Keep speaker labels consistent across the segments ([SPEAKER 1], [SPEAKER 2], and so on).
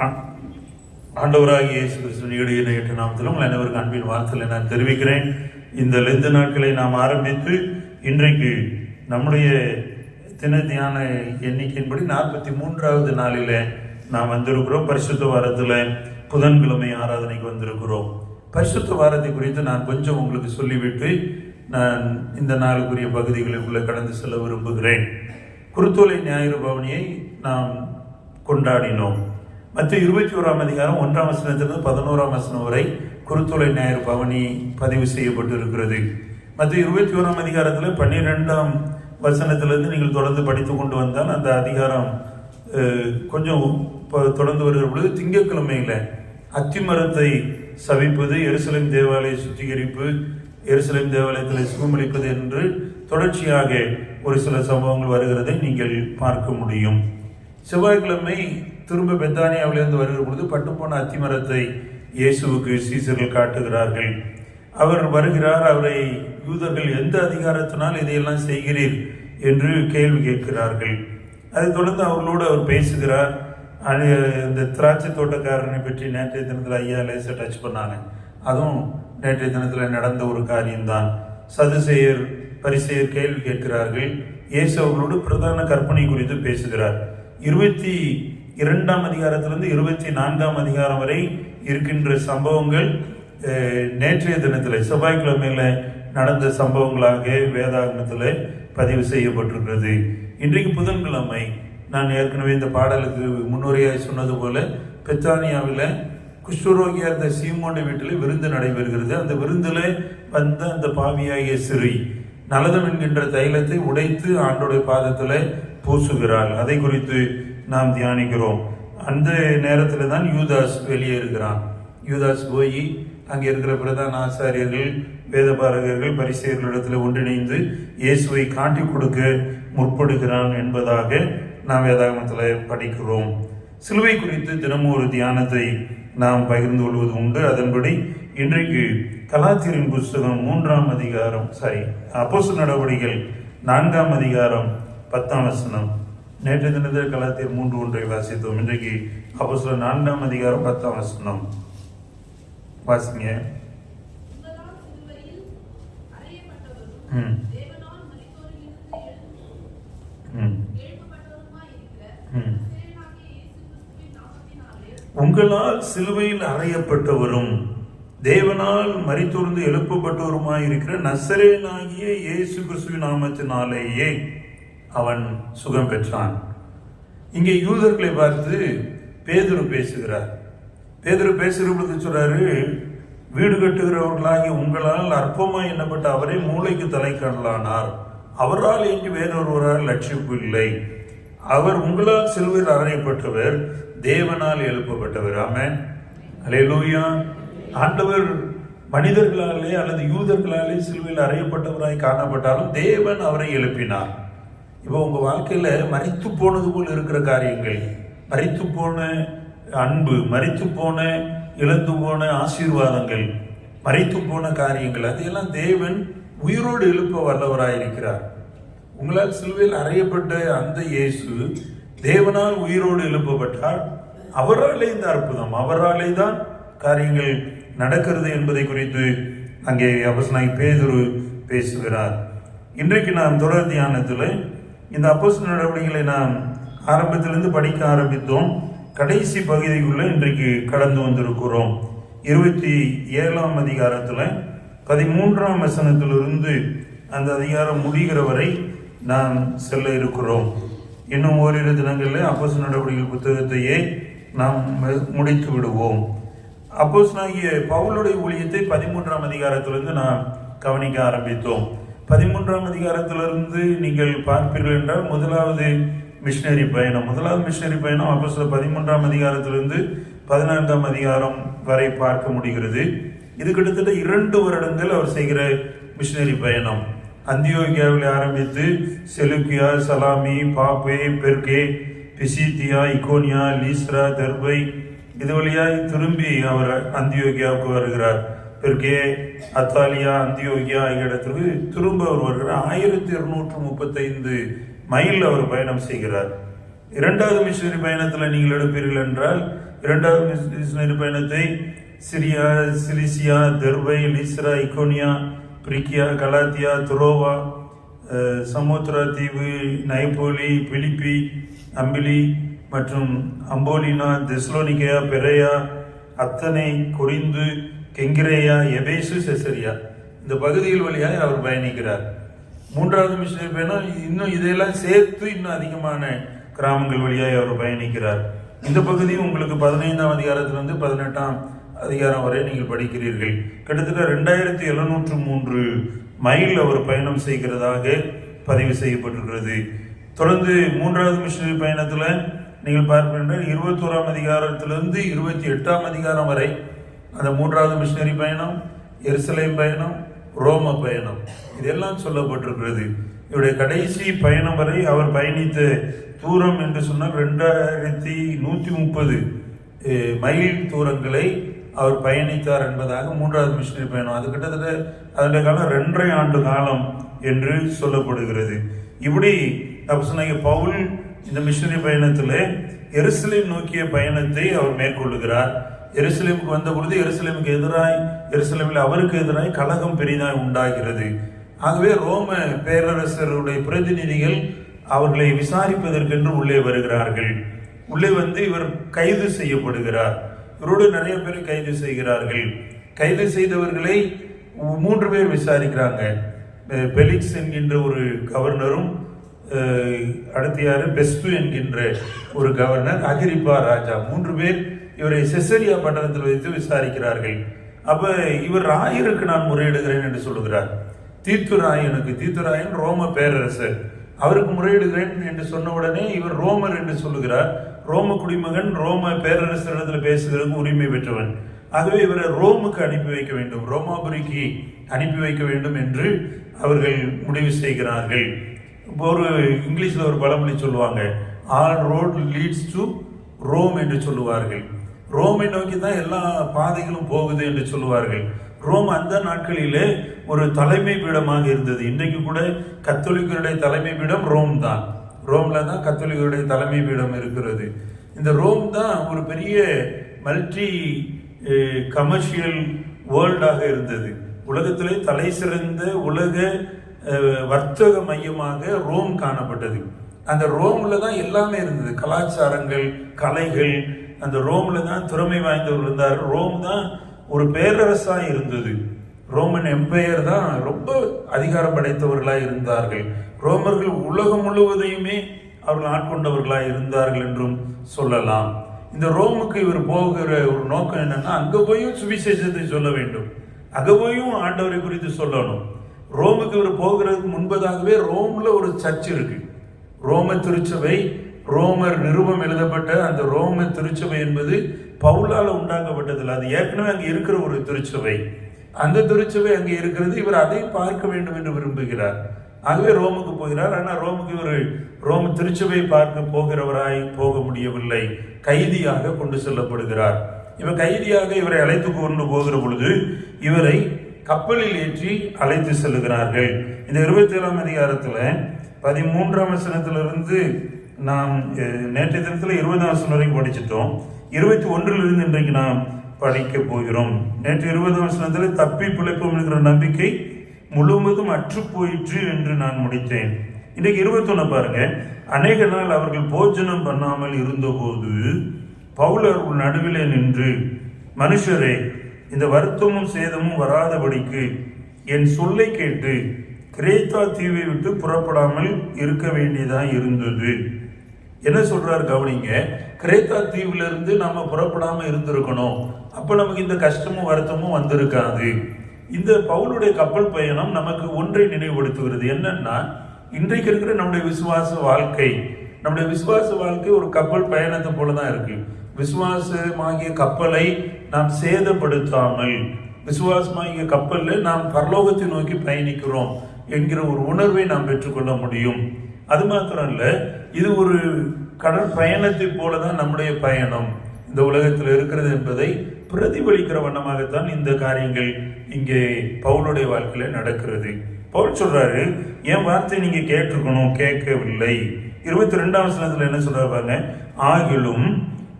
[SPEAKER 1] ஆ- ஆண்டவராகிய இயேசு கிறிஸ்துவனுடைய நேற்று நாமத்தில் உங்கள் அனைவருக்கும் அன்பின் வார்த்தையில் நான் தெரிவிக்கிறேன். இந்த லெந்து நாட்களை நாம் ஆரம்பித்து இன்றைக்கு நம்முடைய தின தியான எண்ணிக்கையின்படி நாற்பத்தி மூன்றாவது நாளில் நாம் வந்திருக்கிறோம். பரிசுத்த வாரத்தில் புதன்கிழமை ஆராதனைக்கு வந்திருக்கிறோம். பரிசுத்த வாரத்தை குறித்து நான் கொஞ்சம் உங்களுக்கு சொல்லிவிட்டு நான் இந்த நாளுக்குரிய பகுதிகளுக்குள்ளே கடந்து செல்ல விரும்புகிறேன். குருத்தோலை ஞாயிறு பவனியை நாம் கொண்டாடினோம். மற்ற இருபத்தி ஓராம் அதிகாரம் ஒன்றாம் வசனத்திலிருந்து பதினோராம் வசனம் வரை குருத்துளை ஞாயிறு பவனி பதிவு செய்யப்பட்டு இருக்கிறது மற்ற இருபத்தி ஓராம் அதிகாரத்தில் பன்னிரெண்டாம் வசனத்திலிருந்து நீங்கள் தொடர்ந்து படித்து கொண்டு வந்தால் அந்த அதிகாரம் கொஞ்சம் தொடர்ந்து வருகிற பொழுது திங்கக்கிழமையில் அத்திமரத்தை சவிப்பது எருசலேம் தேவாலய சுத்திகரிப்பு எருசலேம் தேவாலயத்தில் சுகமளிப்பது என்று தொடர்ச்சியாக ஒரு சில சம்பவங்கள் வருகிறதை நீங்கள் பார்க்க முடியும். செவ்வாய்க்கிழமை திரும்ப பெத்தானியாவிலிருந்து வருகிற பொழுது பட்டுப்போன அத்திமரத்தை இயேசுவுக்கு சீசர்கள் காட்டுகிறார்கள். அவர் வருகிறார் அவரை யூதர்கள் எந்த அதிகாரத்தினால் இதையெல்லாம் செய்கிறீர் என்று கேள்வி கேட்கிறார்கள். அதைத் தொடர்ந்து அவர்களோடு அவர் பேசுகிறார். அது இந்த திராட்சை தோட்டக்காரனை பற்றி நேற்றைய தினத்தில் ஐயா லேசாக டச் பண்ணாங்க. அதுவும் நேற்றைய தினத்தில் நடந்த ஒரு காரியம்தான். சதுசேயர் பரிசெயர் கேள்வி கேட்கிறார்கள். இயேசு அவர்களோடு பிரதான கற்பனை குறித்து பேசுகிறார். இருபத்தி இரண்டாம் அதிகாரத்திலிருந்து இருபத்தி நான்காம் அதிகாரம் வரை இருக்கின்ற சம்பவங்கள் நேற்றைய தினத்தில் செவ்வாய்க்கிழமையில் நடந்த சம்பவங்களாக வேதாகமத்தில் பதிவு செய்யப்பட்டிருக்கிறது. இன்றைக்கு புதன்கிழமை நான் ஏற்கனவே இந்த பாடலுக்கு முன்னுரையாக சொன்னது போல பெத்தானியாவில் குஷ்டரோகியா இருந்த சீமோண்ட வீட்டில் விருந்து நடைபெறுகிறது. அந்த விருந்தில் வந்த அந்த பாவியாகிய சிறி நலதம் என்கின்ற தைலத்தை உடைத்து ஆண்டோடைய பாதத்தில் பூசுகிறாள். அதை குறித்து நாம் தியானிக்கிறோம். அந்த நேரத்தில் தான் யூதாஸ் வெளியே இருக்கிறான். யூதாஸ் போய் அங்கே இருக்கிற பிரதான ஆசாரியர்கள் வேதபாரகர்கள் பரிசெயர்களிடத்தில் ஒன்றிணைந்து இயேசுவை காட்டி கொடுக்க முற்படுகிறான் என்பதாக நாம் வேதாகமத்தில் படிக்கிறோம். சிலுவை குறித்து தினமும் ஒரு தியானத்தை நாம் பகிர்ந்து கொள்வது உண்டு. அதன்படி இன்றைக்கு கலாத்திரின் புஸ்தகம் மூன்றாம் அதிகாரம் சாரி அப்போசு நடவடிக்கைகள் நான்காம் அதிகாரம் பத்தாம் வசனம். நேற்று தினத்தில் கலாத்தியர் மூன்று ஒன்றை வாசித்தோம். இன்றைக்கு அப்போஸ்தல நான்காம் அதிகாரம் பத்தாம் வசனம். வாசிங்க.
[SPEAKER 2] உங்களால் சிலுவையில் அறையப்பட்டவரும்
[SPEAKER 1] ம்.
[SPEAKER 2] தேவனால் மரித்தோரிலிருந்து இருக்கிற
[SPEAKER 1] உங்களால் சிலுவையில் அறையப்பட்டவரும் தேவனால் எழுப்பப்பட்டவருமாய் இருக்கிற நசரேனாகிய இயேசு கிறிஸ்துவின் நாமத்தினாலேயே. அவன் சுகம் பெற்றான். இங்கே யூதர்களை பார்த்து பேதுரு பேசுகிறார். பேதுரு பேசுகிற பொழுது சொல்றாரு வீடு கட்டுகிறவர்களாகிய உங்களால் அற்பமாக எண்ணப்பட்ட அவரே மூளைக்கு தலை காணலானார். அவரால் என்று வேறொருவரால் லட்சிப்பு இல்லை. அவர் உங்களால் சிலுவையில் அறையப்பட்டவர் தேவனால் எழுப்பப்பட்டவர். ஆமேன். அலே லூயா ஆண்டவர் மனிதர்களாலே அல்லது யூதர்களாலே சிலுவையில் அறையப்பட்டவராய் காணப்பட்டாலும் தேவன் அவரை எழுப்பினார். இப்போ உங்கள் வாழ்க்கையில் மறித்து போனது போல் இருக்கிற காரியங்கள் மறித்து போன அன்பு மறித்து போன இழந்து போன ஆசீர்வாதங்கள் மறைத்து போன காரியங்கள் அதையெல்லாம் தேவன் உயிரோடு எழுப்ப வல்லவராயிருக்கிறார் உங்களால் சிலுவையில் அறையப்பட்ட அந்த இயேசு தேவனால் உயிரோடு எழுப்பப்பட்டார். அவராலே இந்த அற்புதம் அவராலே தான் காரியங்கள் நடக்கிறது என்பதை குறித்து அங்கே அவசனாய் பேதுரு பேசுகிறார். இன்றைக்கு நாம் தொடர் தியானத்தில் இந்த அப்போஸ் நடவடிக்கைகளை நாம் ஆரம்பத்திலிருந்து படிக்க ஆரம்பித்தோம். கடைசி பகுதிக்குள்ளே இன்றைக்கு கடந்து வந்திருக்கிறோம். இருபத்தி ஏழாம் அதிகாரத்தில் பதிமூன்றாம் வசனத்திலிருந்து அந்த அதிகாரம் முடிகிற வரை நாம் செல்ல இருக்கிறோம். இன்னும் ஓரிரு தினங்களில் அப்போஸ் நடவடிக்கை புத்தகத்தையே நாம் முடித்து விடுவோம். அப்போஸ் பவுலுடைய ஊழியத்தை பதிமூன்றாம் அதிகாரத்திலிருந்து நாம் கவனிக்க ஆரம்பித்தோம். பதிமூன்றாம் அதிகாரத்திலிருந்து நீங்கள் பார்ப்பீர்கள் என்றால் முதலாவது மிஷினரி பயணம். முதலாவது மிஷினரி பயணம் அப்போ பதிமூன்றாம் அதிகாரத்திலிருந்து பதினான்காம் அதிகாரம் வரை பார்க்க முடிகிறது. இது கிட்டத்தட்ட இரண்டு வருடங்கள் அவர் செய்கிற மிஷினரி பயணம். அந்தியோகியாவில் ஆரம்பித்து செலுக்கியா சலாமி பாப்பே பெர்கே பிசித்தியா இகோனியா லீஸ்ரா தெர்பை இது வழியாய் திரும்பி அவர் அந்தியோகியாவுக்கு வருகிறார். பெருக்கே அத்தாலியா அந்தியோகியா ஆகிய இடத்துக்கு திரும்ப அவர் வருகிறார். ஆயிரத்தி இருநூற்று முப்பத்தைந்து மைல் அவர் பயணம் செய்கிறார். இரண்டாவது மிஷினரி பயணத்தில் நீங்கள் எடுப்பீர்கள் என்றால் இரண்டாவது மிஷினரி பயணத்தை Syria Cilicia Derbe Lystra Iconium Phrygia Galatia Troas Samothrace Samothrace தீவு நைப்போலி பிலிப்பி அம்பிலி மற்றும் அம்போலினா தெஸ்லோனிகேயா பெரையா அத்தனை கொரிந்து கெங்கிரேயா எபேசு செசரியா. இந்த பகுதிகள் வழியாக அவர் பயணிக்கிறார். மூன்றாவது மிஷனரி பயணம் இன்னும் இதையெல்லாம் சேர்த்து இன்னும் அதிகமான கிராமங்கள் வழியாக அவர் பயணிக்கிறார். இந்த பகுதியும் உங்களுக்கு பதினைந்தாம் அதிகாரத்திலிருந்து பதினெட்டாம் அதிகாரம் வரை நீங்கள் படிக்கிறீர்கள். கிட்டத்தட்ட ரெண்டாயிரத்தி எழுநூற்று மூன்று மைல் அவர் பயணம் செய்கிறதாக பதிவு செய்யப்பட்டிருக்கிறது. தொடர்ந்து மூன்றாவது மிஷனரி பயணத்தில் நீங்கள் பார்ப்பீர்கள் இருபத்தோராம் அதிகாரத்திலிருந்து இருபத்தி எட்டாம் அதிகாரம் வரை அந்த மூன்றாவது மிஷினரி பயணம் எருசலேம் பயணம் ரோம பயணம். இதெல்லாம் சொல்லப்பட்டிருக்கிறது. இவருடைய கடைசி பயணம் வரை அவர் பயணித்த தூரம் என்று சொன்னால் ரெண்டாயிரத்தி நூற்றி முப்பது மைல் தூரங்களை அவர் பயணித்தார் என்பதாக மூன்றாவது மிஷினரி பயணம். அது கிட்டத்தட்ட அதனுடைய காலம் ரெண்டரை ஆண்டு காலம் என்று சொல்லப்படுகிறது. இப்படி அப்போஸ்தலனாகிய பவுல் இந்த மிஷினரி பயணத்தில் எருசலேம் நோக்கிய பயணத்தை அவர் மேற்கொள்ளுகிறார். எருசலேமுக்கு வந்த பொழுது எருசலேமுக்கு எதிராய் எருசலேமில் அவருக்கு எதிராய் கழகம் பெரிதாய் உண்டாகிறது. ஆகவே ரோம பேரரசருடைய பிரதிநிதிகள் அவர்களை விசாரிப்பதற்கென்று உள்ளே வருகிறார்கள். உள்ளே வந்து இவர் கைது செய்யப்படுகிறார். இவரோடு நிறைய பேர் கைது செய்கிறார்கள். கைது செய்தவர்களை மூன்று பேர் விசாரிக்கிறாங்க. பெலிக்ஸ் என்கின்ற ஒரு கவர்னரும் அடுத்த அடுத்து யாரு? பெஸ்து என்கின்ற ஒரு கவர்னர் அகிரிப்பா ராஜா. மூன்று பேர் இவரை செசரியா பட்டணத்தில் வைத்து விசாரிக்கிறார்கள். அப்ப இவர் ராயருக்கு நான் முறையிடுகிறேன் என்று சொல்லுகிறார். தீத்துராயனுக்கு தீத்துராயன் ரோம பேரரசர் அவருக்கு முறையிடுகிறேன் என்று சொன்ன உடனே இவர் ரோமர் என்று சொல்லுகிறார். ரோம குடிமகன் ரோம பேரரசரிடத்தில் பேசுகிறதுக்கு உரிமை பெற்றவன். ஆகவே இவரை ரோமுக்கு அனுப்பி வைக்க வேண்டும். ரோமாபுரிக்கு அனுப்பி வைக்க வேண்டும் என்று அவர்கள் முடிவு செய்கிறார்கள். இப்போ ஒரு இங்கிலீஷில் ஒரு பழமொழி சொல்லுவாங்க. All road leads to Rome என்று சொல்லுவார்கள். ரோமை நோக்கி தான் எல்லா பாதைகளும் போகுது என்று சொல்லுவார்கள். ரோம் அந்த நாட்களிலே ஒரு தலைமை பீடமாக இருந்தது. இன்றைக்கு கூட கத்தோலிக்கருடைய தலைமை பீடம் ரோம் தான். ரோம்ல தான் கத்தோலிக்கருடைய தலைமை பீடம் இருக்கிறது. இந்த ரோம் தான் ஒரு பெரிய மல்டி கமர்ஷியல் வேர்ல்டாக இருந்தது. உலகத்திலே தலை சிறந்த உலக வர்த்தக மையமாக ரோம் காணப்பட்டது. அந்த ரோமில் தான் எல்லாமே இருந்தது. கலாச்சாரங்கள் கலைகள் அந்த ரோம்ல தான் திறமை வாய்ந்தவர் இருந்தார் ரோம் தான் ஒரு பேரரசாக இருந்தது. ரோமன் எம்பையர் தான் ரொம்ப அதிகாரம் படைத்தவர்களாக இருந்தார்கள். ரோமர்கள் உலகம் முழுவதையுமே அவர்கள் ஆட்கொண்டவர்களாக இருந்தார்கள் என்றும் சொல்லலாம். இந்த ரோமுக்கு இவர் போகிற ஒரு நோக்கம் என்னன்னா அங்க போயும் சுவிசேஷத்தை சொல்ல வேண்டும். அங்கே போயும் ஆண்டவரை குறித்து சொல்லணும். ரோமுக்கு இவர் போகிறதுக்கு முன்பதாகவே ரோம்ல ஒரு சர்ச் இருக்கு. ரோம திருச்சபை ரோமர் நிருபம் எழுதப்பட்ட அந்த ரோம திருச்சபை என்பது பவுலால் உண்டாக்கப்பட்டதில்லை. அது ஏற்கனவே அங்கே இருக்கிற ஒரு திருச்சபை. அந்த திருச்சபை அங்கே இருக்கிறது. இவர் அதை பார்க்க வேண்டும் என்று விரும்புகிறார். ஆகவே ரோமுக்கு போகிறார். ஆனால் ரோமுக்கு இவர் ரோம் திருச்சபை பார்க்க போகிறவராய் போக முடியவில்லை. கைதியாக கொண்டு செல்லப்படுகிறார். இவர் கைதியாக இவரை அழைத்து கொண்டு போகிற பொழுது இவரை கப்பலில் ஏற்றி அழைத்து செல்லுகிறார்கள். இந்த இருபத்தி ஏழாம் அதிகாரத்தில் பதிமூன்றாம் வசனத்திலிருந்து நாம் நேற்றைய தினத்தில் இருபதாம் வசனம் வரைக்கும் படிச்சிட்டோம். இருபத்தி ஒன்றிலிருந்து இன்றைக்கு நாம் படிக்க போகிறோம். நேற்று இருபதாம் வசனத்தில் தப்பி பிழைப்போம் என்கிற நம்பிக்கை முழுவதும் அற்று போயிற்று என்று நான் முடித்தேன். இன்றைக்கு இருபத்தொன்னு பாருங்க. அநேக நாள் அவர்கள் போஜனம் பண்ணாமல் இருந்தபோது பவுலர் உள் நடுவிலே நின்று மனுஷரே இந்த வருத்தமும் சேதமும் வராதபடிக்கு என் சொல்லை கேட்டு கிரேத்தா தீவை விட்டு புறப்படாமல் இருக்க வேண்டியதாக இருந்தது. என்ன சொல்றாரு கவனிங்க? கிரேத்தா தீவுல இருந்து நாம புறப்படாம இருந்திருக்கணும். அப்ப நமக்கு இந்த கஷ்டமும் வருத்தமும் வந்திருக்காது. இந்த பவுலுடைய கப்பல் பயணம் நமக்கு ஒன்றை நினைவுபடுத்துகிறது. என்னன்னா இன்றைக்கு இருக்கிற நம்முடைய விசுவாச வாழ்க்கை. நம்முடைய விசுவாச வாழ்க்கை ஒரு கப்பல் பயணத்தை போல தான் இருக்கு. விசுவாசமாகிய கப்பலை நாம் சேதப்படுத்தாமல் விசுவாசமாகிய கப்பலில் நாம் பரலோகத்தை நோக்கி பயணிக்கிறோம் என்கிற ஒரு உணர்வை நாம் பெற்றுக்கொள்ள முடியும். அது மாத்திரம் இல்லை இது ஒரு கடல் பயணத்தை போல தான் நம்முடைய பயணம். இந்த உலகத்தில் இருக்கிறது என்பதை பிரதிபலிக்கிற வண்ணமாகத்தான் இந்த காரியங்கள் இங்கே பவுலுடைய வாழ்க்கையில் நடக்கிறது. பவுல் சொல்றாரு என் வார்த்தை நீங்க கேட்டிருக்கணும் கேட்கவில்லை. இருபத்தி ரெண்டாம் வசனத்துல என்ன சொல்றாரு பாருங்க ஆகிலும்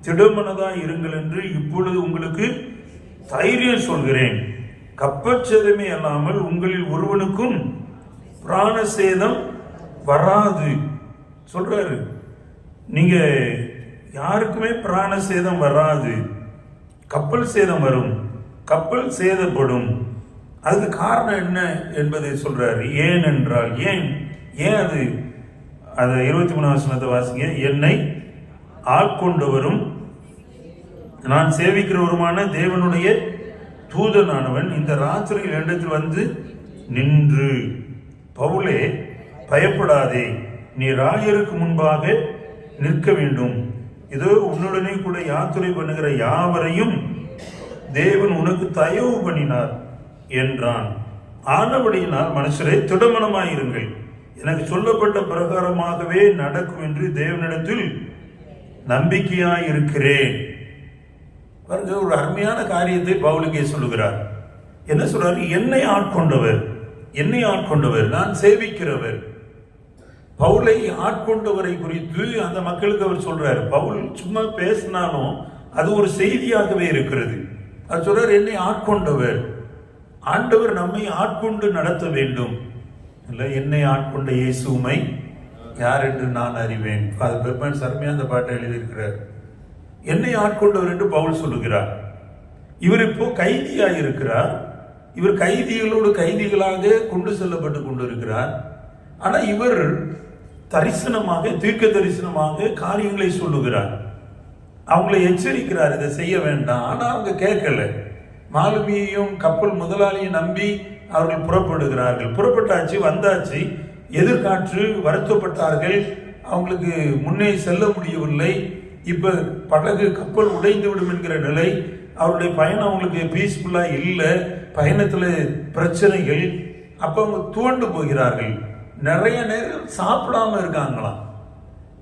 [SPEAKER 1] திடமனதா இருங்கள் என்று இப்பொழுது உங்களுக்கு தைரியம் சொல்கிறேன். கப்பச்சேதமே அல்லாமல் உங்களில் ஒருவனுக்கும் பிராண சேதம் வராது. சொல்றாரு. நீங்க யாருக்குமே பிராண சேதம் வராது. கப்பல் சேதம் வரும். கப்பல் சேதப்படும். அதுக்கு காரணம் என்ன என்பதை சொல்றாரு. ஏன் என்றால் ஏன்? ஏன் அது? அது இருபத்தி மூணு வசனத்தை வாசிங்க. என்னை ஆட்கொண்டவரும் நான் சேவிக்கிறவருமான தேவனுடைய தூதனானவன் இந்த ராத்திரியில் இடத்தில் வந்து நின்று பவுலே பயப்படாதே. நீ ராஜருக்கு முன்பாக நிற்க வேண்டும். இதோ உன்னுடனே கூட யாத்திரை பண்ணுகிற யாவரையும் தேவன் உனக்கு தயவு பண்ணினார் என்றான். ஆனபடியினால் மனுஷரே திடமனமாயிருங்கள். எனக்கு சொல்லப்பட்ட பிரகாரமாகவே நடக்கும் என்று தேவனிடத்தில் நம்பிக்கையாயிருக்கிறேன். பாருங்க ஒரு அருமையான காரியத்தை பவுலுக்கே சொல்லுகிறார். என்ன சொல்றாரு? என்னை ஆட்கொண்டவர் என்னை ஆட்கொண்டவர் நான் சேவிக்கிறவர். பவுலை ஆட்கொண்டவரை குறித்து அந்த மக்களுக்கு அவர் சொல்றாரு. பவுல் சும்மா பேசினாலும் அது ஒரு செய்தியாகவே இருக்கிறது. அது சொல்றார் என்னை ஆட்கொண்டவர். ஆண்டவர் நம்மை ஆட்கொண்டு நடத்த வேண்டும். இல்லை என்னை ஆட்கொண்ட இயேசுமை யார் என்று நான் அறிவேன். அது பெர்மன்ஸ் அருமையா அந்த பாட்டை எழுதியிருக்கிறார். என்னை ஆட்கொண்டவர் என்று பவுல் சொல்லுகிறார். இவர் இப்போ கைதியாக இருக்கிறார். இவர் கைதிகளோடு கைதிகளாக கொண்டு செல்லப்பட்டு கொண்டிருக்கிறார். ஆனால் இவர் தரிசனமாக தீர்க்க தரிசனமாக காரியங்களை சொல்லுகிறார். அவங்களை எச்சரிக்கிறார் இதை செய்ய வேண்டாம். ஆனால் அவங்க கேட்கல. மாலுமியையும் கப்பல் முதலாளியும் நம்பி அவர்கள் புறப்படுகிறார்கள். புறப்பட்டாச்சு வந்தாச்சு. எதிர்காற்று வருத்தப்பட்டார்கள். அவங்களுக்கு முன்னே செல்ல முடியவில்லை. இப்ப படகு கப்பல் உடைந்து விடும் என்கிற நிலை. அவருடைய பயணம் அவங்களுக்கு பீஸ்ஃபுல்லாக இல்லை. பயணத்தில் பிரச்சனைகள். அப்போ அவங்க துவண்டு போகிறார்கள். நிறைய நேரம் சாப்பிடாம இருக்காங்களாம்.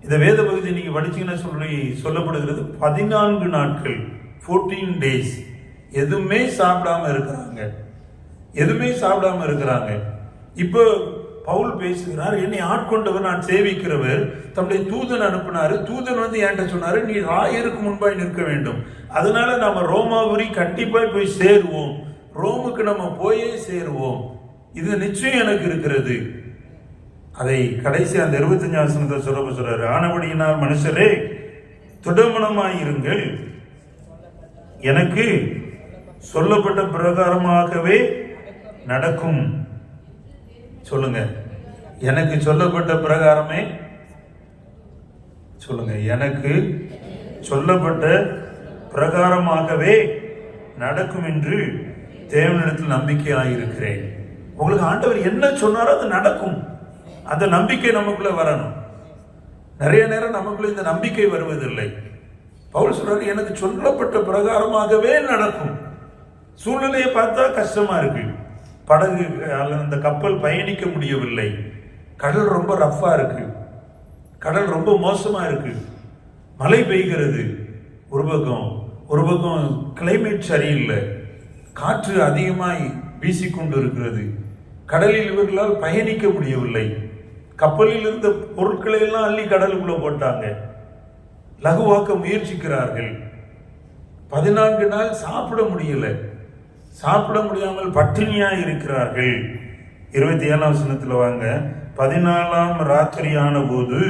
[SPEAKER 1] இந்த வேத பகுதி நீங்க படிச்சீங்கன்னா சொல்லி சொல்லப்படுகிறது பதினான்கு நாட்கள் 14 டேஸ் எதுவுமே சாப்பிடாம இருக்கிறாங்க. எதுவுமே சாப்பிடாம இருக்கிறாங்க. இப்போ பவுல் பேசுகிறார் என்னை ஆட்கொண்டவர் நான் சேவிக்கிறவர். தம்முடைய தூதன் அனுப்பினார். தூதன் வந்து என்கிட்ட சொன்னார் நீ ராயருக்கு முன்பாய் நிற்க வேண்டும். அதனால நம்ம ரோமாபுரி கண்டிப்பாக போய் சேருவோம். ரோமுக்கு நம்ம போயே சேருவோம். இது நிச்சயம் எனக்கு இருக்கிறது. அதை கடைசி அந்த இருபத்தஞ்சு வசனத்தை சொல்ல சொல்றாரு ஆனபடியினால் மனுஷரே துடமனமாயிருங்கள் எனக்கு சொல்லப்பட்ட பிரகாரமாகவே நடக்கும். சொல்லுங்க. எனக்கு சொல்லப்பட்ட பிரகாரமே சொல்லுங்க. எனக்கு சொல்லப்பட்ட பிரகாரமாகவே நடக்கும் என்று தேவனிடத்தில் நம்பிக்கையாயிருக்கிறேன். உங்களுக்கு ஆண்டவர் என்ன சொன்னாரோ அது நடக்கும். அந்த நம்பிக்கை நமக்குள்ள வரணும். நிறைய நேரம் நமக்குள்ள இந்த நம்பிக்கை வருவதில்லை. பவுல் சொல்றாரு எனக்கு சொல்லப்பட்ட பிரகாரமாகவே நடக்கும். சூழ்நிலையை பார்த்தா கஷ்டமா இருக்கு. படகு அல்லது அந்த கப்பல் பயணிக்க முடியவில்லை. கடல் ரொம்ப ரஃப்பா இருக்கு. கடல் ரொம்ப மோசமா இருக்கு. மழை பெய்கிறது. ஒரு பக்கம் ஒரு பக்கம் கிளைமேட் சரியில்லை. காற்று அதிகமாய் வீசிக்கொண்டு இருக்கிறது கடலில் இவர்களால் பயணிக்க முடியவில்லை. கப்பலில் இருந்த பொருட்களை எல்லாம் அள்ளி கடலுக்குள்ள போட்டாங்க. லகுவாக்க முயற்சிக்கிறார்கள். பதினான்கு நாள் சாப்பிட முடியல. சாப்பிட முடியாமல் பட்டினியா இருக்கிறார்கள். இருபத்தி ஏழாம் வசனத்துல வாங்க பதினாலாம் ராத்திரியான போது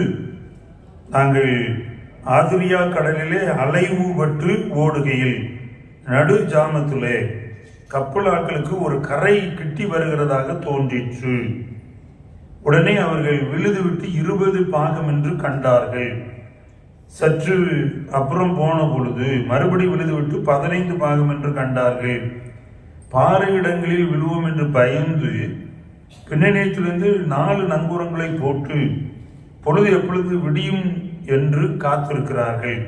[SPEAKER 1] நாங்கள் ஆதிரியா கடலிலே அலைவுபட்டு ஓடுகையில் நடு ஜாமத்திலே கப்பலாக்களுக்கு ஒரு கரை கிட்டி வருகிறதாக தோன்றிற்று. உடனே அவர்கள் விழுது விட்டு இருபது பாகம் என்று கண்டார்கள். சற்று அப்புறம் போன பொழுது மறுபடி விழுது விட்டு பதினைந்து பாகம் என்று கண்டார்கள். பாறை இடங்களில் விழுவோம் என்று பயந்து பின்னணியத்திலிருந்து நாலு நங்கூரங்களை போட்டு பொழுது எப்பொழுது விடியும் என்று காத்திருக்கிறார்கள்.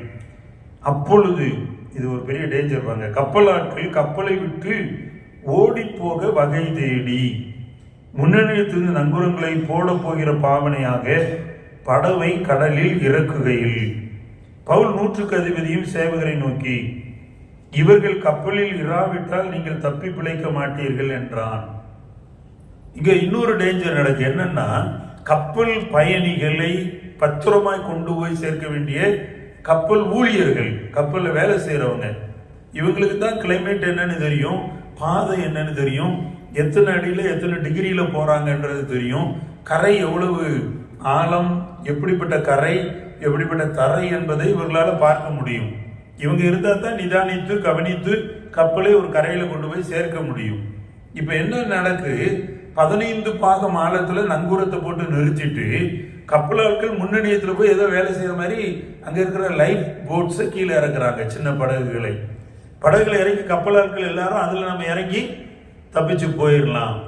[SPEAKER 1] அப்பொழுது இது ஒரு பெரிய டேஞ்சர் பாருங்க கப்பலாட்கள் கப்பலை விட்டு ஓடி போக வகை தேடி. முன்னணியத்திலிருந்து நங்குரங்களை போட போகிற பாவனையாக படவை கடலில் இறக்குகையில். பவுல் நூற்றுக்கு அதிபதியும் சேவகரை நோக்கி இவர்கள் கப்பலில் இராவிட்டால் நீங்கள் தப்பி பிழைக்க மாட்டீர்கள் என்றான். இங்க இன்னொரு டேஞ்சர் நடக்கு. என்னன்னா கப்பல் பயணிகளை பத்திரமாய் கொண்டு போய் சேர்க்க வேண்டிய கப்பல் ஊழியர்கள் கப்பலில் வேலை செய்கிறவங்க இவங்களுக்கு தான் கிளைமேட் என்னன்னு தெரியும் பாதை என்னன்னு தெரியும் எத்தனை அடியில் எத்தனை டிகிரியில் போகிறாங்கன்றது தெரியும். கரை எவ்வளவு ஆழம் எப்படிப்பட்ட கரை எப்படிப்பட்ட தரை என்பதை இவர்களால் பார்க்க முடியும். இவங்க இருந்தால் தான் நிதானித்து கவனித்து கப்பலை ஒரு கரையில் கொண்டு போய் சேர்க்க முடியும். இப்போ என்ன நடக்கு? பதினைந்து பாகம் ஆழத்தில் நங்கூரத்தை போட்டு நிறுத்திட்டு கப்பலாட்கள் முன்னணியத்தில் போய் ஏதோ வேலை செய்கிற மாதிரி அங்கே இருக்கிற லைஃப் போட்ஸை கீழே இறக்குறாங்க சின்ன படகுகளை. படகுகளை இறங்கி கப்பலாட்கள் எல்லாரும் அதில் நம்ம இறங்கி தப்பிச்சு போயிடலாம்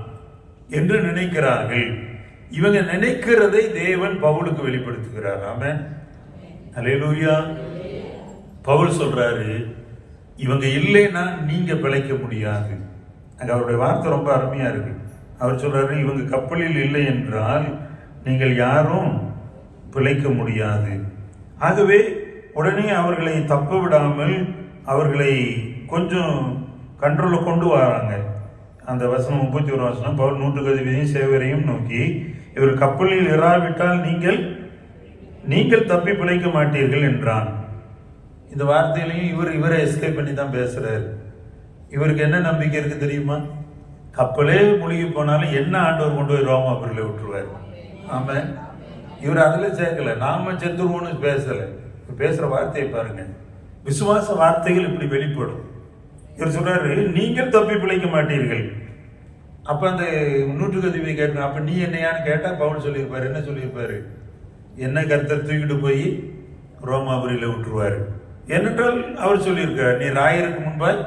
[SPEAKER 1] என்று நினைக்கிறார்கள். இவங்க நினைக்கிறதை தேவன் பவுலுக்கு வெளிப்படுத்துகிறார். ஆமென். அலையலூயா பவுல் சொல்றாரு இவங்க இல்லைன்னா நீங்க பிழைக்க முடியாது. அது அவருடைய வார்த்தை ரொம்ப அருமையா இருக்கு. அவர் சொல்றாரு இவங்க கப்பலில் இல்லை என்றால் நீங்கள் யாரும் பிழைக்க முடியாது. ஆகவே உடனே அவர்களை தப்ப விடாமல் அவர்களை கொஞ்சம் கண்ட்ரோலில் கொண்டு வராங்க. அந்த வசனம் முப்பத்தி ஒரு வசனம் பவுல் நூற்று கதிபதியும் சேவரையும் நோக்கி இவர் கப்பலில் இராவிட்டால் நீங்கள் நீங்கள் தப்பி பிழைக்க மாட்டீர்கள் என்றான். இந்த வார்த்தையிலையும் இவர் இவரை எஸ்கேப் பண்ணி தான் பேசுறாரு. இவருக்கு என்ன நம்பிக்கை இருக்கு தெரியுமா? கப்பலே முழுகி போனாலும் என்ன ஆண்டவர் கொண்டு போய் ரோமாபுரியில் விட்டுருவார்? ஆமாம் இவர் அதில் சேர்க்கல. நாம செத்துருவோம்னு பேசலை. பேசுகிற வார்த்தையை பாருங்க. விசுவாச வார்த்தைகள் இப்படி வெளிப்படும். இவர் சொல்றாரு நீங்கள் தப்பி பிழைக்க மாட்டீர்கள். அப்ப அந்த நூற்றுக்கு அதிபதி கேட்கணும் அப்ப நீ என்னையான்னு கேட்டா பவுல் சொல்லியிருப்பாரு என்ன சொல்லியிருப்பாரு? என்ன கருத்தர் தூக்கிட்டு போய் ரோமாபுரியில விட்டுருவாரு. ஏனென்றால் அவர் சொல்லியிருக்கார் நீ ராயருக்கு முன்பாய்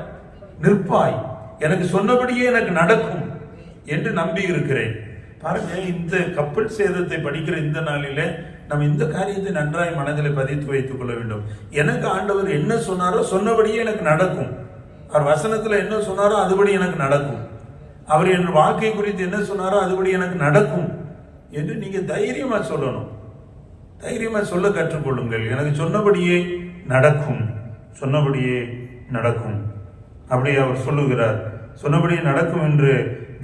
[SPEAKER 1] நிற்பாய். எனக்கு சொன்னபடியே எனக்கு நடக்கும் என்று நம்பி இருக்கிறேன். பாருங்க இந்த கப்பல் சேதத்தை படிக்கிற இந்த நாளில நம்ம இந்த காரியத்தை நன்றாய் மனதில் பதித்து வைத்துக் கொள்ள வேண்டும். எனக்கு ஆண்டவர் என்ன சொன்னாரோ சொன்னபடியே எனக்கு நடக்கும். அவர் வசனத்தில் என்ன சொன்னாரோ அதுபடி எனக்கு நடக்கும். அவர் என் வாழ்க்கை குறித்து என்ன சொன்னாரோ அதுபடி எனக்கு நடக்கும் என்று நீங்கள் தைரியமாக சொல்லணும். தைரியமாக சொல்ல கற்றுக்கொள்ளுங்கள். எனக்கு சொன்னபடியே நடக்கும். சொன்னபடியே நடக்கும். அப்படி அவர் சொல்லுகிறார். சொன்னபடியே நடக்கும் என்று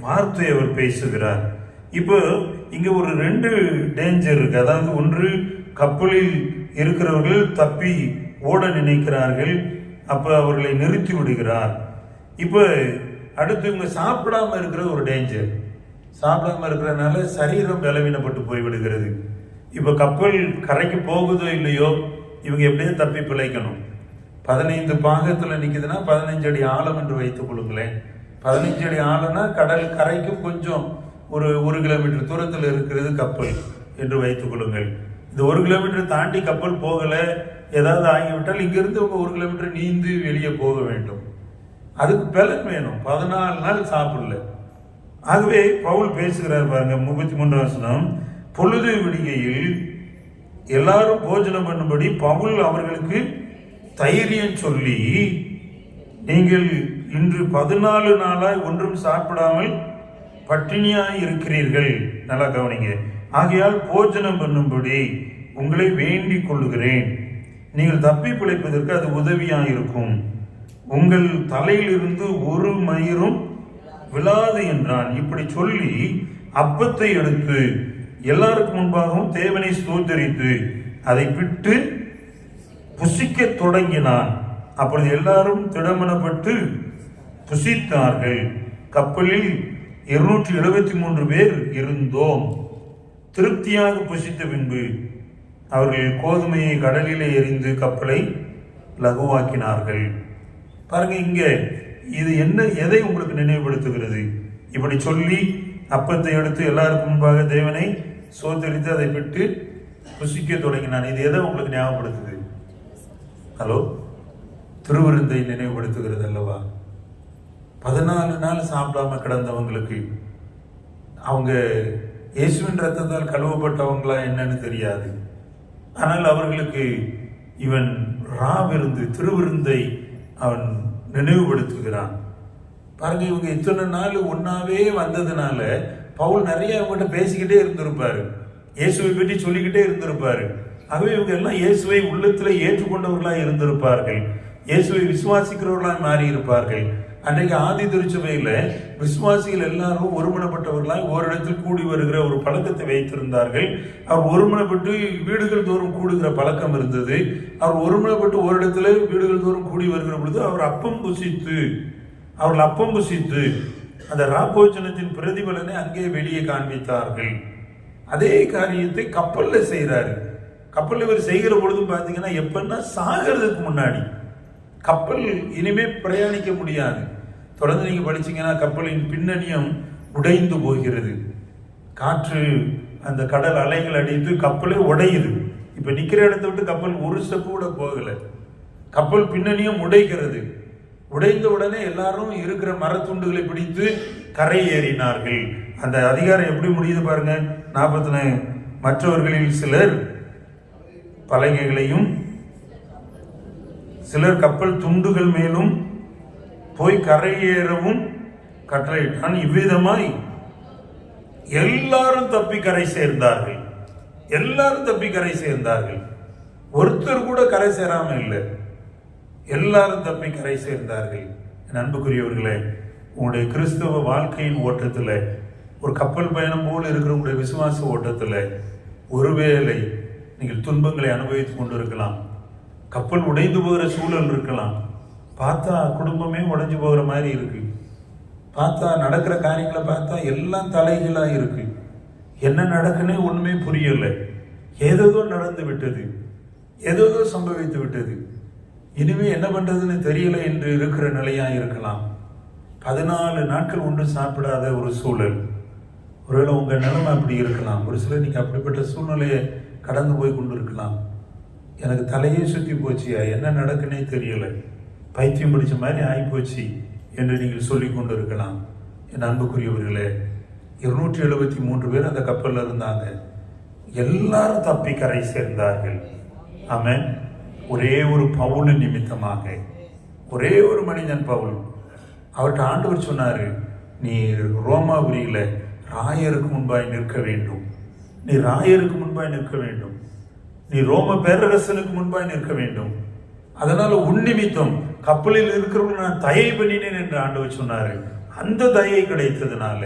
[SPEAKER 1] வார்த்தை அவர் பேசுகிறார். இப்போ இங்கே ஒரு ரெண்டு டேஞ்சர் இருக்கு. அதாவது ஒன்று கப்பலில் இருக்கிறவர்கள் தப்பி ஓட நினைக்கிறார்கள். அப்போ அவர்களை நிறுத்தி விடுகிறார். இப்போ அடுத்து இவங்க சாப்பிடாம இருக்கிற ஒரு டேஞ்சர் சாப்பிடாம இருக்கிறதுனால சரீரம் பலவீனப்பட்டு போய்விடுகிறது. இப்போ கப்பல் கரைக்கு போகுதோ இல்லையோ இவங்க எப்படியும் தப்பி பிழைக்கணும். பதினைந்து பாகத்தில் நிற்குதுன்னா பதினஞ்சு அடி ஆழம் என்று வைத்துக் கொள்ளுங்களேன். பதினஞ்சு அடி ஆழம்னா கடல் கரைக்கும் கொஞ்சம் ஒரு ஒரு கிலோமீட்டர் தூரத்தில் இருக்கிறது கப்பல் என்று வைத்துக் கொள்ளுங்கள். இந்த ஒரு கிலோமீட்டர் தாண்டி கப்பல் போகலை ஏதாவது ஆகிவிட்டால் இங்கிருந்து அவங்க ஒரு கிலோமீட்டர் நீந்து வெளியே போக வேண்டும். அதுக்கு பலன் வேணும். பதினாலு நாள் சாப்பிடல. ஆகவே பவுல் பேசுகிறார் பாருங்க முப்பத்தி மூன்றாம் வசனம். பொழுது விடிகையில் எல்லாரும் போஜனம் பண்ணும்படி பவுல் அவர்களுக்கு தைரியம் சொல்லி நீங்கள் இன்று பதினாலு நாளாய் ஒன்றும் சாப்பிடாமல் பட்டினியாய் இருக்கிறீர்கள். நல்லா கவனிங்க. ஆகையால் போஜனம் பண்ணும்படி உங்களை வேண்டிக் கொள்ளுகிறேன். நீங்கள் தப்பி பிழைப்பதற்கு அது உதவியாக இருக்கும் உங்கள் தலையிலிருந்து ஒரு மயிரும் விழாது என்றான். இப்படி சொல்லி அப்பத்தை எடுத்து எல்லாருக்கும் முன்பாகவும் தேவனை சோதரித்து அதை பிட்டு புசிக்க தொடங்கினான். அப்பொழுது எல்லாரும் திடமனப்பட்டு புசித்தார்கள். கப்பலில் இருநூற்றி எழுபத்தி மூன்று பேர் இருந்தோம். திருப்தியாக புசித்த பின்பு அவர்கள் கோதுமையை கடலிலே எரிந்து கப்பலை லகுவாக்கினார்கள். பாருங்க இங்கே இது என்ன எதை உங்களுக்கு நினைவுபடுத்துகிறது? இப்படி சொல்லி அப்பத்தை எடுத்து எல்லாருக்கும் முன்பாக தேவனை சோத்தரித்து அதை விட்டு புசிக்க தொடங்கினான் இது எதை உங்களுக்கு ஞாபகப்படுத்துது? ஹலோ திருவிருந்தை நினைவுபடுத்துகிறது அல்லவா? பதினாலு நாள் சாப்பிடாம கிடந்தவங்களுக்கு அவங்க இயேசுவின் ரத்தத்தால் கழுவப்பட்டவங்களா என்னன்னு தெரியாது. ஆனால் அவர்களுக்கு இவன் ராவிருந்து திருவிருந்தை அவன் நினைவுபடுத்துகிறான். பாருங்க இவங்க இத்தனை நாள் ஒன்றாவே வந்ததுனால பவுல் நிறைய அவங்ககிட்ட பேசிக்கிட்டே இருந்திருப்பாரு. இயேசுவை பற்றி சொல்லிக்கிட்டே இருந்திருப்பாரு. ஆகவே இவங்க எல்லாம் இயேசுவை உள்ளத்தில் ஏற்றுக்கொண்டவர்களாக இருந்திருப்பார்கள். இயேசுவை விசுவாசிக்கிறவர்களாக மாறி இருப்பார்கள் அன்றைக்கு ஆதி திருச்சபையில விசுவாசிகள் எல்லாரும் ஒருமனப்பட்டவர்களாய் ஓரிடத்தில் கூடி வருகிற ஒரு பழக்கத்தை வைத்திருந்தார்கள். அவர் ஒருமனப்பட்டு வீடுகள் தோறும் கூடுகிற பழக்கம் இருந்தது. அவர் ஒருமனப்பட்டு ஓரிடத்துல வீடுகள் தோறும் கூடி வருகிற பொழுது அவர் அப்பம் புசித்து அவர்கள் அப்பம் புசித்து அந்த ராபோஜனத்தின் பிரதிபலனை அங்கே வெளியே காண்பித்தார்கள். அதே காரியத்தை கப்பலில் செய்கிறாரு கப்பலில் இவர் செய்கிற பொழுதும் பார்த்தீங்கன்னா எப்பன்னா சாகிறதுக்கு முன்னாடி. கப்பல் இனிமே பிரயாணிக்க முடியாது. தொடர்ந்து நீங்கள் படிச்சீங்கன்னா கப்பலின் பின்னணியம் உடைந்து போகிறது. காற்று அந்த கடல் அலைகள் அடித்து கப்பலே உடையுது. இப்போ நிற்கிற இடத்த விட்டு கப்பல் ஒரு கூட போகலை. கப்பல் பின்னணியும் உடைகிறது. உடைந்த உடனே எல்லாரும் இருக்கிற மரத்துண்டுகளை பிடித்து கரை ஏறினார்கள். அந்த அதிகாரம் எப்படி முடியுது பாருங்க. நாற்பத்தி மற்றவர்களில் சிலர் பலகைகளையும் சிலர் கப்பல் துண்டுகள் மேலும் போய் கரையேறவும் கட்டளையிட்டான். இவ்விதமாய் எல்லாரும் தப்பி கரை சேர்ந்தார்கள். எல்லாரும் தப்பி கரை சேர்ந்தார்கள். ஒருத்தர் கூட கரை சேராம இல்லை. எல்லாரும் தப்பி கரை சேர்ந்தார்கள். என் அன்புக்குரியவர்களே உங்களுடைய கிறிஸ்தவ வாழ்க்கையின் ஓட்டத்தில் ஒரு கப்பல் பயணம் போல் இருக்கிற உங்களுடைய விசுவாச ஓட்டத்தில் ஒருவேளை நீங்கள் துன்பங்களை அனுபவித்துக் கொண்டிருக்கலாம். கப்பல் உடைந்து போகிற சூழல் இருக்கலாம். பார்த்தா குடும்பமே உடஞ்சி போகிற மாதிரி இருக்கு. பார்த்தா நடக்கிற காரியங்களை பார்த்தா எல்லாம் தலைகளாக இருக்கு. என்ன நடக்குன்னே ஒன்றுமே புரியலை. ஏதேதோ நடந்து விட்டது. ஏதேதோ சம்பவித்து விட்டது. இனிமே என்ன பண்ணுறதுன்னு தெரியல என்று இருக்கிற நிலையாக இருக்கலாம். பதினாலு நாட்கள் ஒன்றும் சாப்பிடாத ஒரு சூழல். ஒருவேளை உங்கள் நிலைமை அப்படி இருக்கலாம். ஒரு சிலர் நீங்கள் அப்படிப்பட்ட சூழ்நிலையை கடந்து போய் கொண்டு இருக்கலாம் எனக்கு தலையே சுற்றி போச்சியா? என்ன நடக்குன்னே தெரியலை. பைத்தியம் பிடிச்ச மாதிரி ஆகிப்போச்சு என்று நீங்கள் சொல்லி கொண்டு இருக்கலாம் என் அன்புக்குரியவர்களே இருநூற்றி எழுபத்தி மூன்று பேர் அந்த கப்பலில் இருந்தாங்க. எல்லாரும் தப்பி கரை சேர்ந்தார்கள். ஆமாம் ஒரே ஒரு பவுல் நிமித்தமாக. ஒரே ஒரு மனிதன் பவுல். அவர்கிட்ட ஆண்டவர் சொன்னார் நீ ரோமாபுரியில் ராயருக்கு முன்பாய் நிற்க வேண்டும். நீ ராயருக்கு முன்பாய் நிற்க வேண்டும். நீ ரோம பேரரசனுக்கு முன்பாய் நிற்க வேண்டும். அதனால உன் நிமித்தம் கப்பலில் இருக்கிறவங்க நான் தயை பண்ணினேன் என்று ஆண்டவர் சொன்னார். அந்த தயை கிடைத்ததுனால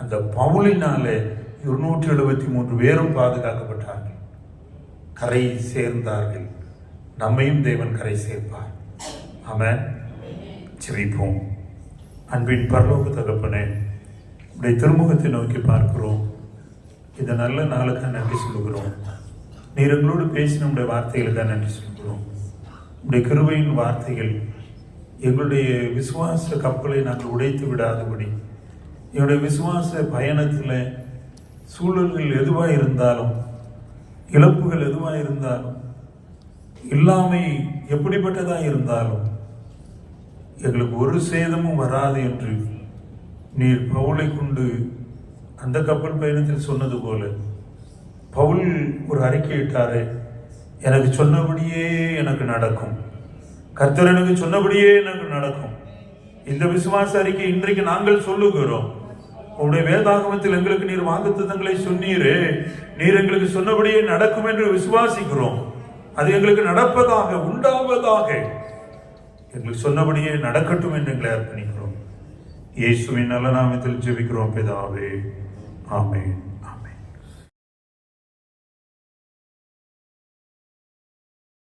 [SPEAKER 1] அந்த பவுலினால இருநூற்றி எழுபத்தி மூன்று பேரும் பாதுகாக்கப்பட்டார்கள். கரை சேர்ந்தார்கள். நம்மையும் தேவன் கரை சேர்ப்பார். ஆமாம் ஜெபிப்போம். அன்பின் பரலோக தகப்பனே உடைய திருமுகத்தை நோக்கி பார்க்கிறோம். இந்த நல்ல நாளுக்காக நன்றி சொல்லுகிறோம். நீர் எங்களோடு பேசின உடைய வார்த்தைகளுக்காக நன்றி சொல்லுங்கள் உடைய கிருபையின் வார்த்தைகள் எங்களுடைய விசுவாச கப்பலை நாங்கள் உடைத்து விடாதபடி எங்களுடைய விசுவாச பயணத்தில் சூழல்கள் எதுவாக இருந்தாலும் இழப்புகள் எதுவாக இருந்தாலும் இல்லாமை எப்படிப்பட்டதாக இருந்தாலும் எங்களுக்கு ஒரு சேதமும் வராது என்று நீர் பவுலை கொண்டு அந்த கப்பல் பயணத்தில் சொன்னது போல பவுல் ஒரு அறிக்கையிட்டாரே எனக்கு சொன்னபடியே எனக்கு நடக்கும். கர்த்தர் எனக்கு சொன்னபடியே எனக்கு நடக்கும். இந்த விசுவாச அறிக்கை இன்றைக்கு நாங்கள் சொல்லுகிறோம். உங்களுடைய வேதாகமத்தில் எங்களுக்கு நீர் வாக்குத்தங்களை சொன்னீரே. நீர் எங்களுக்கு சொன்னபடியே நடக்கும் என்று விசுவாசிக்கிறோம். அது எங்களுக்கு நடப்பதாக உண்டாவதாக எங்களுக்கு சொன்னபடியே நடக்கட்டும் என்று எங்களை அர்ப்பணிக்கிறோம். இயேசுவின் நல்ல நாமத்தில் ஜெபிக்கிறோம் பிதாவே. ஆமேன்.